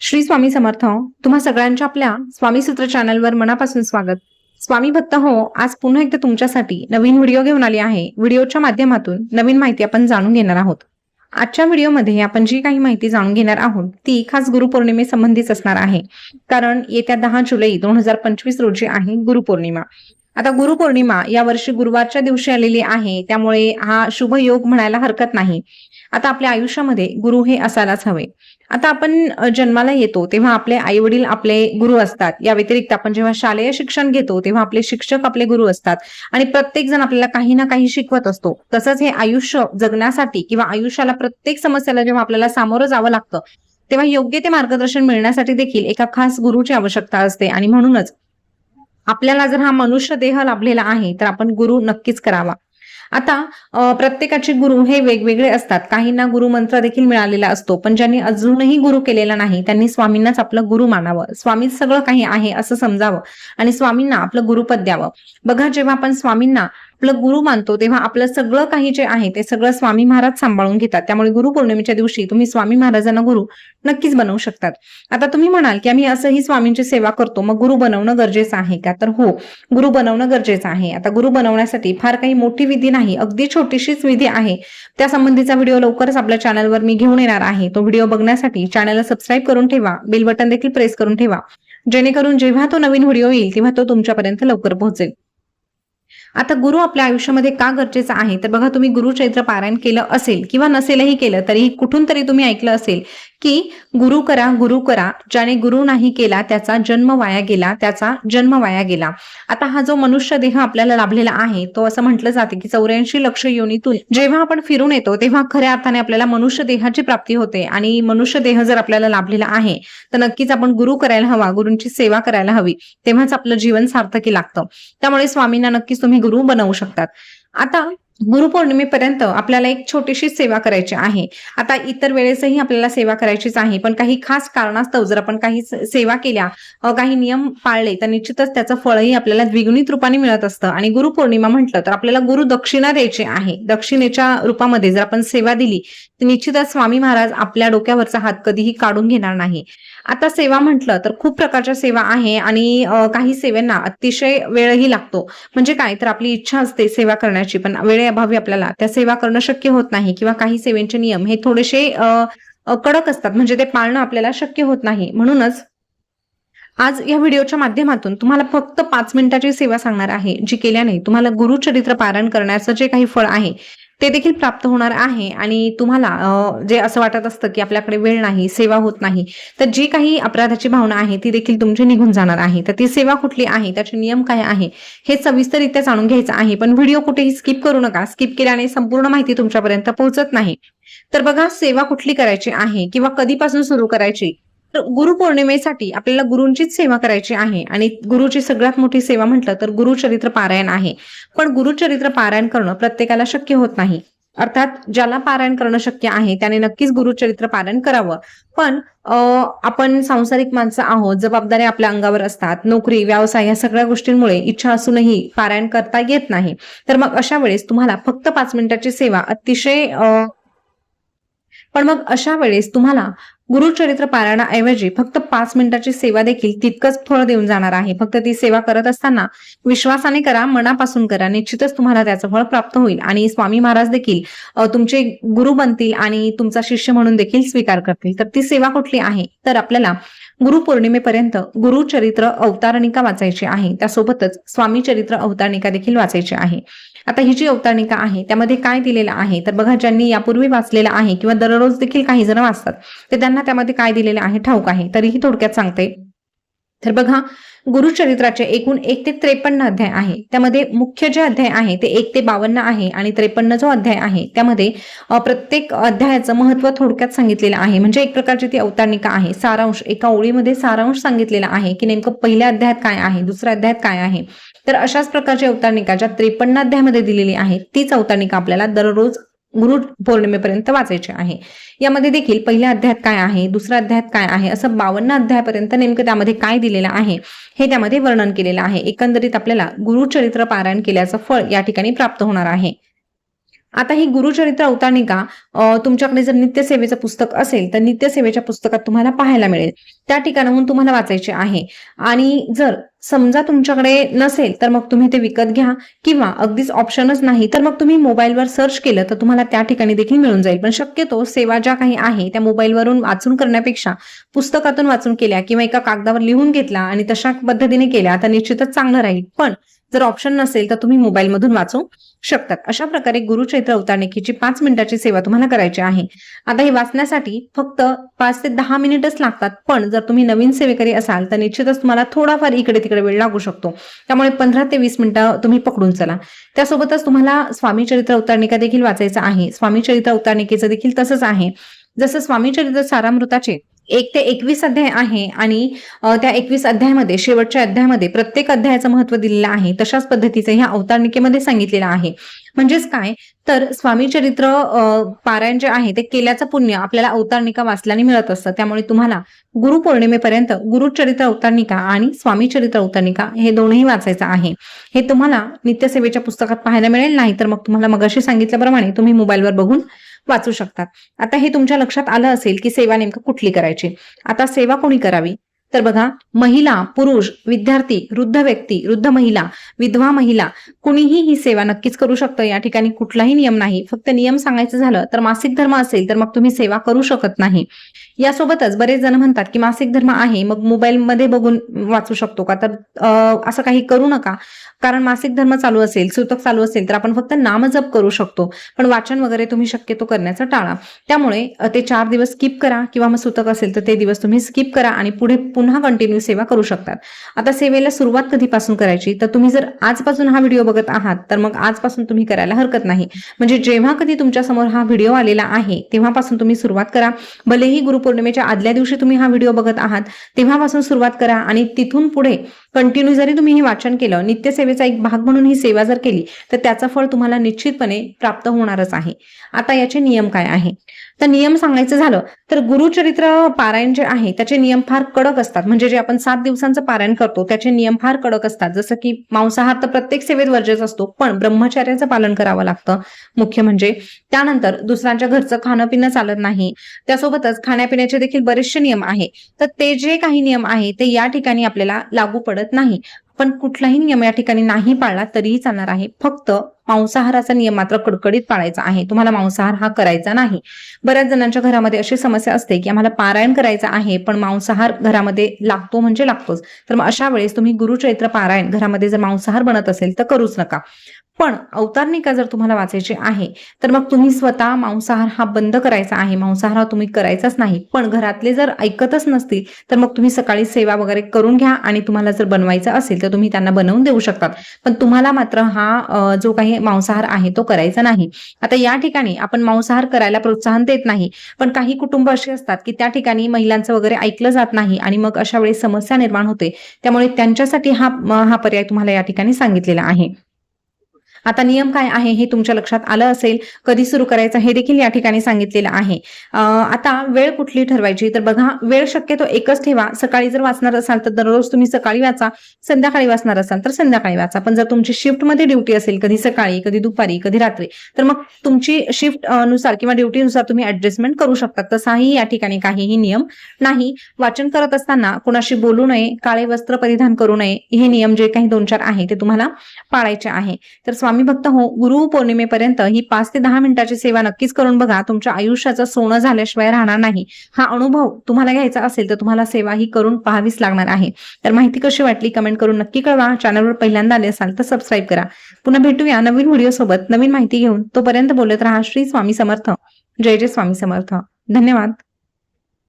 श्री स्वामी समर्थ तुम्हा सगळ्यांच्या आपल्या स्वामी सूत्र चॅनलवर मनापासून स्वागत. स्वामी भक्त हो आज पुन्हा एकदा तुमच्यासाठी नवीन व्हिडिओ घेऊन आली आहे. व्हिडिओच्या माध्यमातून नवीन माहिती आपण जाणून घेणार आहोत. आजच्या व्हिडिओमध्ये आपण जी काही माहिती जाणून घेणार आहोत ती खास गुरुपौर्णिमेसंबंधीच असणार आहे. कारण येत्या दहा जुलै दोन हजार पंचवीस रोजी आहे गुरुपौर्णिमा. आता गुरुपौर्णिमा या वर्षी गुरुवारच्या दिवशी आलेली आहे त्यामुळे हा शुभ योग म्हणायला हरकत नाही. आता आपल्या आयुष्यामध्ये गुरु हे असायलाच हवे. आता आपण जन्माला येतो तेव्हा आपले आई वडील आपले गुरु असतात. या व्यतिरिक्त आपण जेव्हा शालेय शिक्षण घेतो तेव्हा आपले शिक्षक आपले गुरु असतात. आणि प्रत्येक जण आपल्याला काही ना काही शिकवत असतो. तसंच हे आयुष्य जगण्यासाठी किंवा आयुष्याला प्रत्येक समस्याला जेव्हा आपल्याला सामोरं जावं लागतं तेव्हा योग्य ते मार्गदर्शन मिळण्यासाठी देखील एका खास गुरुची आवश्यकता असते. आणि म्हणूनच आपल्याला जर हा मनुष्य देह लाभलेला आहे तर आपण गुरु नक्कीच करावा. आता प्रत्येकाचे गुरु हे वेगवेगळे असतात. काहींना गुरु मंत्र देखील मिळालेला असतो पण ज्यांनी अजूनही गुरु केलेला नाही त्यांनी स्वामींनाच आपलं गुरु मानावं. स्वामीच सगळं काही आहे असं समजावं आणि स्वामींना आपलं गुरुपद द्यावं. बघा जेव्हा आपण स्वामींना आपलं गुरु मानतो तेव्हा आपलं सगळं काही जे आहे ते सगळं स्वामी महाराज सांभाळून घेतात. त्यामुळे गुरुपौर्णिमेच्या दिवशी तुम्ही स्वामी महाराजांना गुरु नक्कीच बनवू शकतात. आता तुम्ही म्हणाल की आम्ही असंही स्वामींची सेवा करतो मग गुरु बनवणं गरजेचं आहे का? तर हो गुरु बनवणं गरजेचं आहे. आता गुरु बनवण्यासाठी फार काही मोठी विधी नाही अगदी छोटीशीच विधी आहे. त्या संबंधीचा व्हिडिओ लवकरच आपल्या चॅनलवर मी घेऊन येणार आहे. तो व्हिडिओ बघण्यासाठी चॅनलला सबस्क्राईब करून ठेवा बेल बटन देखील प्रेस करून ठेवा. जेणेकरून जेव्हा तो नवीन व्हिडिओ येईल तेव्हा तो तुमच्यापर्यंत लवकर पोहोचेल. आता गुरु आपल्या आयुष्यामध्ये का गरजेचा आहे? तर बघा तुम्ही गुरुचैत्र पारायण केलं असेल किंवा नसेलही केलं तरी कुठून तरी तुम्ही ऐकलं असेल की गुरु करा गुरु करा. ज्याने गुरु नाही केला त्याचा जन्म वाया गेला त्याचा जन्म वाया गेला. आता हा जो मनुष्य देह आपल्याला लाभलेला आहे तो असं म्हटलं जाते की चौऱ्याऐंशी लक्ष योनीतून जेव्हा आपण फिरून येतो तेव्हा खऱ्या अर्थाने आपल्याला मनुष्य देहाची प्राप्ती होते. आणि मनुष्य देह जर आपल्याला लाभलेला आहे तर नक्कीच आपण गुरु करायला हवा गुरूंची सेवा करायला हवी. तेव्हाच आपलं जीवन सार्थकी लागतं. त्यामुळे स्वामींना नक्कीच तुम्ही गुरु बनवू शकतात. आता गुरुपौर्णिमेपर्यंत आपल्याला एक छोटीशी सेवा करायची आहे. आता इतर वेळेसही आपल्याला सेवा करायचीच आहे. पण काही खास कारणास्तव जर आपण काही सेवा केल्या काही नियम पाळले तर निश्चितच त्याचं फळही आपल्याला द्विगुणित रूपाने मिळत असतं. आणि गुरुपौर्णिमा म्हटलं तर आपल्याला गुरु दक्षिणा द्यायची आहे. दक्षिणेच्या रूपामध्ये जर आपण सेवा दिली तर निश्चितच स्वामी महाराज आपल्या डोक्यावरचा हात कधीही काढून घेणार नाही. आता सेवा म्हटलं तर खूप प्रकारच्या सेवा आहे आणि काही सेवांना अतिशय वेळही लागतो. म्हणजे काय? तर आपली इच्छा असते सेवा करण्याची पण वेळेअभावी आपल्याला. त्या सेवा करणं शक्य होत नाही किंवा काही सेवेचे नियम हे थोडेसे कडक असतात. म्हणजे ते पाळणं आपल्याला शक्य होत नाही. म्हणूनच आज या व्हिडिओच्या माध्यमातून तुम्हाला फक्त पाच मिनिटाची सेवा सांगणार आहे जी केल्याने तुम्हाला गुरुचरित्र पारायण करण्याचं जे काही फळ आहे ते देखील प्राप्त होणार आहे. आणि तुम्हाला जे असं वाटत असतं की आपल्याकडे वेळ नाही सेवा होत नाही तर जी काही अपराधाची भावना आहे ती देखील तुमची निघून जाणार आहे. तर ती सेवा कुठली आहे त्याचे नियम काय आहे हे सविस्तररित्या जाणून घ्यायचं आहे. पण व्हिडिओ कुठेही स्किप करू नका. स्किप केल्याने संपूर्ण माहिती तुमच्यापर्यंत पोहोचत नाही. तर बघा सेवा कुठली करायची आहे किंवा कधीपासून सुरू करायची? तर गुरुपौर्णिमेसाठी आपल्याला गुरुंचीच सेवा करायची आहे आणि गुरुची सगळ्यात मोठी सेवा म्हटलं तर गुरुचरित्र पारायण आहे. पण गुरुचरित्र पारायण करणं प्रत्येकाला शक्य होत नाही. अर्थात ज्याला पारायण करणं शक्य आहे त्याने नक्कीच गुरुचरित्र पारायण करावं. पण आपण सांसारिक माणसं आहोत जबाबदाऱ्या आपल्या अंगावर असतात नोकरी व्यवसाय या सगळ्या गोष्टींमुळे इच्छा असूनही पारायण करता येत नाही. तर मग अशा वेळेस तुम्हाला फक्त पाच मिनिटाची सेवा अतिशय पण मग अशा वेळेस तुम्हाला गुरुचरित्र पारायणाऐवजी फक्त पाच मिनिटाची सेवा देखील तितकंच फळ देऊन जाणार आहे. फक्त ती सेवा करत असताना विश्वासाने करा मनापासून करा. निश्चितच तुम्हाला त्याचं फळ प्राप्त होईल. आणि स्वामी महाराज देखील तुमचे गुरु बनतील आणि तुमचा शिष्य म्हणून देखील स्वीकार करतील. तर ती सेवा कुठली आहे? तर आपल्याला गुरुपौर्णिमेपर्यंत गुरुचरित्र अवतारणिका वाचायची आहे. त्यासोबतच स्वामी चरित्र अवतारणिका देखील वाचायची आहे. आता ही जी अवतारणिका आहे त्यामध्ये काय दिलेलं आहे? तर बघा ज्यांनी यापूर्वी वाचलेलं आहे किंवा दररोज देखील काही जण वाचतात ते त्यांना त्यामध्ये काय दिलेलं आहे? ठाऊक आहे. तरीही थोडक्यात सांगते. तर बघा गुरुचरित्राचे एकूण एक ते त्रेपन्न अध्याय आहे. त्यामध्ये मुख्य जे अध्याय आहे ते एक ते बावन्न आहे आणि त्रेपन्न जो अध्याय आहे त्यामध्ये प्रत्येक अध्यायाचं महत्त्व थोडक्यात सांगितलेलं आहे. म्हणजे एक प्रकारची ती अवतारणिका आहे. सारांश एका ओळीमध्ये सारांश सांगितलेला आहे की नेमकं पहिल्या अध्यायात काय आहे दुसऱ्या अध्यायात काय आहे. तर अशाच प्रकारची अवतारणिका ज्या त्रेपन्न अध्यायामध्ये दिलेली आहे तीच अवतारणिका आपल्याला दररोज गुरु पौर्णिमेपर्यंत वाचायची आहे. यामध्ये देखील पहिल्या अध्यायात काय आहे दुसऱ्या अध्यायात काय आहे असं बावन्न अध्यायापर्यंत नेमकं त्यामध्ये काय दिलेलं आहे हे त्यामध्ये वर्णन केलेलं आहे. एकंदरीत आपल्याला गुरुचरित्र पारायण केल्याचं फळ या ठिकाणी प्राप्त होणार आहे. आता ही गुरुचरित्र अवतारणिका अ, तुमच्याकडे जर नित्यसेवेचं पुस्तक असेल तर नित्यसेवेच्या पुस्तकात तुम्हाला पाहायला मिळेल. त्या ठिकाणाहून तुम्हाला वाचायचे आहे. आणि जर समजा तुमच्याकडे नसेल तर मग तुम्ही ते विकत घ्या. किंवा अगदीच ऑप्शनच नाही तर मग तुम्ही मोबाईलवर सर्च केलं तर तुम्हाला त्या ठिकाणी देखील मिळून जाईल. पण शक्यतो सेवा ज्या काही आहे त्या मोबाईलवरून वाचून करण्यापेक्षा पुस्तकातून वाचून केल्या किंवा एका कागदावर लिहून घेतला आणि तशा पद्धतीने केल्या तर निश्चितच चांगलं राहील. पण जर ऑप्शन नसेल तर तुम्ही मोबाईलमधून वाचू शकतात. अशा प्रकारे गुरुचैत्र अवतारणिकेची पाच मिनिटाची सेवा तुम्हाला करायची आहे. आता हे वाचण्यासाठी फक्त पाच ते दहा मिनिटच लागतात पण जर तुम्ही नवीन सेवेकरी असाल तर निश्चितच तुम्हाला थोडाफार इकडे तिकडे वेळ लागू शकतो. त्यामुळे पंधरा ते वीस मिनिटं तुम्ही पकडून चला. त्यासोबतच तुम्हाला स्वामी चरित्र अवतारणिका देखील वाचायचं आहे. स्वामी चरित्र अवतारणिकेचं देखील तसंच आहे. जसं स्वामी चरित्र सारामृताचे एक ते एकवीस अध्याय आहे आणि त्या एकवीस अध्यायामध्ये शेवटच्या अध्यायामध्ये प्रत्येक अध्यायाचं महत्त्व दिलेलं आहे. तशाच पद्धतीचं ह्या अवतारणिकेमध्ये सांगितलेलं आहे. म्हणजेच काय? तर स्वामी चरित्र पारायण जे आहे ते केल्याचं पुण्य आपल्याला अवतारणिका वाचल्याने मिळत असतं. त्यामुळे तुम्हाला गुरुपौर्णिमेपर्यंत गुरुचरित्र अवतारणिका आणि स्वामी चरित्र अवतारणिका हे दोनही वाचायचं आहे. हे तुम्हाला नित्यसेवेच्या पुस्तकात पाहायला मिळेल. नाही तर मग तुम्हाला मगाशी सांगितल्याप्रमाणे तुम्ही मोबाईलवर बघून वाचू शकतात. आता हे तुमच्या लक्षात आलं असेल की सेवा नेमकं कुठली करायची? आता सेवा कोणी करावी? तर बघा महिला पुरुष विद्यार्थी वृद्ध व्यक्ती वृद्ध महिला विधवा महिला कुणीही ही सेवा नक्कीच करू शकतं. या ठिकाणी कुठलाही नियम नाही. फक्त नियम सांगायचं झालं तर मासिक धर्म असेल तर मग तुम्ही सेवा करू शकत नाही. यासोबतच बरेच जण म्हणतात की मासिक धर्म आहे मग मोबाईलमध्ये बघून वाचू शकतो का? तर असं काही करू नका. कारण मासिक धर्म चालू असेल सूतक चालू असेल तर आपण फक्त नामजप करू शकतो. पण वाचन वगैरे तुम्ही शक्यतो करण्याचं टाळा. त्यामुळे ते चार दिवस स्किप करा किंवा मग सूतक असेल तर ते दिवस तुम्ही स्किप करा आणि पुढे पुन्हा कंटिन्यू सेवा करू शकतात. आता सेवेला सुरुवात कधीपासून करायची? तर तुम्ही जर आजपासून हा व्हिडिओ बघत आहात तर मग आजपासून तुम्ही करायला हरकत नाही. म्हणजे जेव्हा कधी तुमच्यासमोर हा व्हिडिओ आलेला आहे तेव्हापासून तुम्ही सुरुवात करा. भलेही गुरुपौर्णिमेच्या आदल्या दिवशी तुम्ही हा व्हिडिओ बघत आहात तेव्हापासून सुरुवात करा आणि तिथून पुढे कंटिन्यू जरी तुम्ही हे वाचन केलं नित्यसेवेचा एक भाग म्हणून ही सेवा जर केली तर त्याचं फळ तुम्हाला निश्चितपणे प्राप्त होणारच आहे. आता याचे नियम काय आहे? तर नियम सांगायचं झालं तर गुरुचरित्र पारायण जे आहे त्याचे नियम फार कडक असतात. म्हणजे जे आपण सात दिवसांचं पारायण करतो त्याचे नियम फार कडक असतात. जसं की मांसाहार तर प्रत्येक सेवेत वर्जेच असतो पण ब्रह्मचर्याचं पालन करावं लागतं मुख्य म्हणजे. त्यानंतर दुसऱ्यांच्या घरचं खाणं पिणं चालत नाही. त्यासोबतच खाण्यापिण्याचे देखील बरेचसे नियम आहे. तर ते जे काही नियम आहे ते या ठिकाणी आपल्याला लागू पडत नाही. पण कुठलाही नियम या ठिकाणी नाही पाळला तरीही चालणार आहे. फक्त मांसाहाराचा नियम मात्र कडकडीत पाळायचा आहे. तुम्हाला मांसाहार हा करायचा नाही. बऱ्याच जणांच्या घरामध्ये अशी समस्या असते की आम्हाला पारायण करायचं आहे पण मांसाहार घरामध्ये लागतो म्हणजे लागतोच. तर मग अशा वेळेस तुम्ही गुरुचैत्र पारायण घरामध्ये जर मांसाहार बनत असेल तर करूच नका. पण अवतारणिका जर तुम्हाला वाचायची आहे तर मग तुम्ही स्वतः मांसाहार हा बंद करायचा आहे. मांसाहार हा तुम्ही करायचाच नाही. पण घरातले जर ऐकतच नसतील तर मग तुम्ही सकाळी सेवा वगैरे करून घ्या आणि तुम्हाला जर बनवायचं असेल तर तुम्ही त्यांना बनवून देऊ शकतात. पण तुम्हाला मात्र हा जो काही मांसाहार आहे तो करायचा नाही. आता या ठिकाणी आपण मांसाहार करायला प्रोत्साहन देत नाही. पण काही कुटुंब असे असतात की त्या ठिकाणी महिलांचं वगैरे ऐकलं जात नाही आणि मग अशा वेळी समस्या निर्माण होते. त्यामुळे त्यांच्यासाठी हा हा पर्याय तुम्हाला या ठिकाणी सांगितलेला आहे. आता नियम काय आहे हे तुमच्या लक्षात आलं असेल कधी सुरू करायचं हे देखील या ठिकाणी सांगितलेलं आहे. आता वेळ कुठली ठरवायची? तर बघा वेळ शक्यतो एकच ठेवा. सकाळी जर वाचणार असाल तर दररोज तुम्ही सकाळी वाचा. संध्याकाळी वाचणार असाल तर संध्याकाळी वाचा. पण जर तुमची शिफ्टमध्ये ड्युटी असेल कधी सकाळी कधी दुपारी कधी रात्री तर मग तुमची शिफ्टनुसार किंवा ड्युटीनुसार तुम्ही ऍडजस्टमेंट करू शकता. तसाही या ठिकाणी काहीही नियम नाही. वाचन करत असताना कोणाशी बोलू नये काळे वस्त्र परिधान करू नये. हे नियम जे काही दोन चार आहे ते तुम्हाला पाळायचे आहे. तर स्वामी स्वामी भक्त हो गुरु पौर्णिमेपर्यंत ही पाच ते दहा मिनिटाची सेवा नक्कीच करून बघा तुमच्या आयुष्याचं सोनं झाल्याशिवाय राहणार नाही. हा अनुभव तुम्हाला घ्यायचा असेल तर तुम्हाला सेवा ही करून पाहावीच लागणार आहे. तर माहिती कशी वाटली कमेंट करून नक्की कळवा. चॅनलवर पहिल्यांदा आले असाल तर सबस्क्राईब करा. पुन्हा भेटूया नवीन व्हिडिओ सोबत नवीन माहिती घेऊन तोपर्यंत बोलत राहा. श्री स्वामी समर्थ. जय जय स्वामी समर्थ. धन्यवाद.